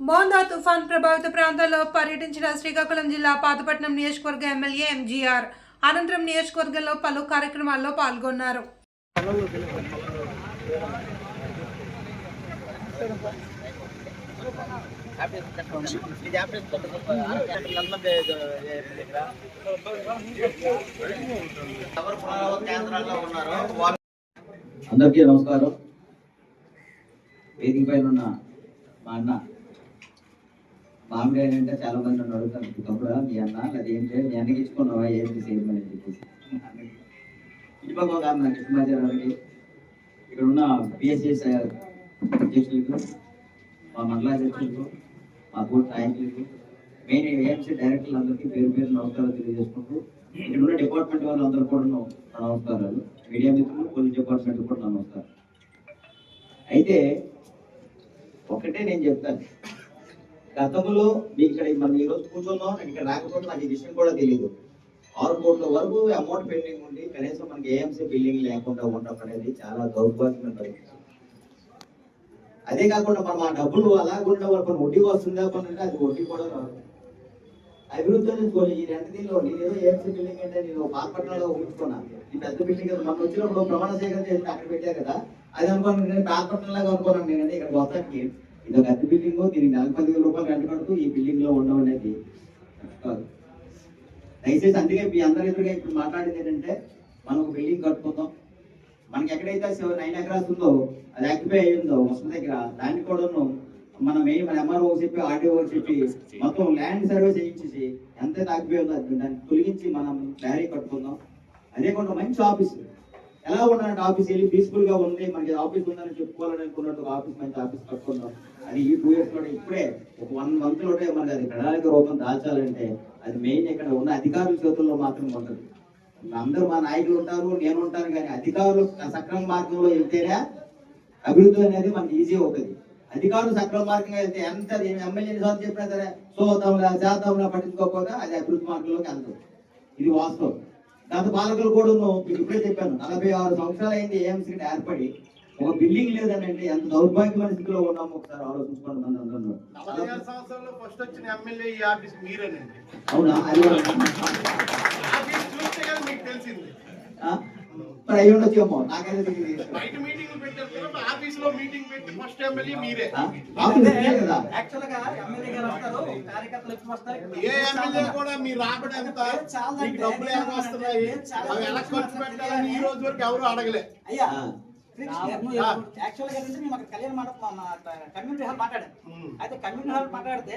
మోందా తుఫాన్ ప్రభావిత ప్రాంతాల్లో పర్యటించిన శ్రీకాకుళం జిల్లా పాతపట్నం నియోజకవర్గ ఎమ్మెల్యే ఎంజీఆర్ అనంతరం నియోజకవర్గంలో పలు కార్యక్రమాల్లో పాల్గొన్నారు. అందరికీ నమస్కారం. వేదిక పైన ఉన్న మా అన్న మామిడి అంటే చాలా మంది నన్ను అడుగుతాను తప్పుడా మీ అన్న అది ఏంటి మీ అన్నకి ఇచ్చుకున్నావా ఏంటి సేమ్ అని చెప్పేసి. ఇటుపక్క అన్న అన్న కృష్ణమాచార్య గారికి ఇక్కడ ఉన్న బిఎస్ఎస్ అధ్యక్షులకు మా మండల అధ్యక్షులకు మా బోర్డు నాయకులకు మెయిన్ ఏఎంసీ డైరెక్టర్లు అందరికీ పేరు పేరు నమస్కారాలు తెలియజేసుకుంటూ ఇక్కడ ఉన్న డిపార్ట్మెంట్ వాళ్ళందరూ కూడా నమస్కారాలు. మీడియా మిత్రులు పోలీస్ డిపార్ట్మెంట్ కూడా నమస్కారం అయితే ఒకటే నేను చెప్తాను. గతంలో మీ ఇక్కడ మనం ఈ రోజు కూర్చున్నాం నేను ఇక్కడ రాకపోతే నాకు ఈ విషయం కూడా తెలియదు ఆరు కోట్ల వరకు అమౌంట్ పెండింగ్ ఉండి కనీసం మనకి ఏఎంసీ బిల్డింగ్ లేకుండా ఉండడం అనేది చాలా దౌర్భాగ్యమైన పరిస్థితి అదే కాకుండా మనం ఆ డబ్బులు అలాగుండా కొన్ని వడ్డీ వస్తుందా కొన్ని అది వడ్డీ కూడా రాదు. అభివృద్ధి చేసుకోవాలి ఈ రెండు దీనిలో నేను ఏదో ఏఎంసీ బిల్డింగ్ అంటే నేను పాల్పట్నంలో ఊహించుకున్నా. ఈ పెద్ద బిల్డింగ్ కదా మనం వచ్చినప్పుడు ప్రమాణ సేకరణ చేసి అక్కడ పెట్టారు కదా అది అనుకోను నేను పాల్పట్నంలాగా అనుకున్నాను నేను ఇక్కడ మొత్తానికి ఇది పెద్ద బిల్డింగ్ దీనికి నెలకు పదివేల రూపాయలు రెంట్ కడుతూ ఈ బిల్డింగ్లో ఉండడం అనేది కాదు. దయచేసి అందుకే మీ అందరి ఎదురుగా ఇప్పుడు మాట్లాడేది ఏంటంటే మనం ఒక బిల్డింగ్ కట్టుకుందాం. మనకి ఎక్కడైతే నైన్ ఎకరాస్ ఉందో అది ఆక్యుపై అయ్యిందో ఉందో వసతి దగ్గర దాన్ని కూడాను మన మెయిన్ మన ఎంఆర్ఓ చెప్పి ఆర్డీఓ చెప్పి మొత్తం ల్యాండ్ సర్వే చేయించేసి ఎంత ఆక్యుపై ఉందో దాన్ని తొలగించి మనం డైరీ కట్టుకుందాం. అదే కొంత మంచి ఆఫీస్ ఎలా ఉండాలంటే ఆఫీస్ వెళ్ళి పీస్ఫుల్గా ఉంది మనకి ఆఫీస్ ఉందని చెప్పుకోవాలని అనుకున్నట్టు ఆఫీస్ మంచి ఆఫీస్ కట్టుకుందాం. అది ఈ టూ ఇయర్స్లో ఇప్పుడే ఒక వన్ మంత్లోనే మనకి అది ప్రణాళిక రూపం దాల్చాలంటే అది మెయిన్ ఇక్కడ ఉన్న అధికారుల చేతుల్లో మాత్రం ఉండదు అందరూ మా నాయకులు ఉంటారు నేను ఉంటాను కానీ అధికారులు సక్రమ మార్గంలో వెళ్తేనే అభివృద్ధి అనేది మనకి ఈజీ అవుతుంది. అధికారులు సక్రమ మార్గంగా వెళ్తే ఎంత ఎమ్మెల్యే సార్లు చెప్పినా సరే సోతంలా శాతంలా పట్టించుకోకపోతే అది అభివృద్ధి మార్గంలోకి వెళ్తుంది ఇది వాస్తవం. గత పాలకులు కూడా మీకు ఇప్పుడే చెప్పాను నలభై ఆరు సంవత్సరాలు అయింది ఏఎంసీ ఏర్పడి ఒక బిల్డింగ్ లేదని అంటే ఎంత దౌర్భాగ్యమైన స్థితిలో ఉన్నాము ఒకసారి ఆలోచించుకోండి మన సంవత్సరాల్లో ఫస్ట్ వచ్చిన ఎమ్మెల్యే ఈ ఆఫీస్ మీరేనండి. అవునా? అది మీకు తెలిసింది? మరి అయ్యి నాకైతే బయట మీటింగ్ పెట్టారు కదా ఆఫీస్లో మీటింగ్ పెట్టి ఫస్ట్ ఎమ్మెల్యే మీరే యాక్చువల్గా ఎమ్మెల్యే గారు వస్తారు కార్యకర్తలు ఎక్కువ వస్తారు. ఏ ఎమ్మెల్యే కూడా మీ రాబడి ఎంత మీకు డబ్బులు ఏమైనా వస్తున్నాయి? అవి ఎలా ఖర్చు పెట్టాలని ఈ రోజు వరకు ఎవరు అడగలే. అయ్యా. యాక్చువల్గా మేము అక్కడ కళ్యాణ మండపం కమ్యూనిటీ హాల్ మాట్లాడాం. అయితే కమ్యూనిటీ హాల్ మాట్లాడితే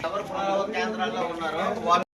ఎవరు పునరావ కేంద్రాల్లో ఉన్నారు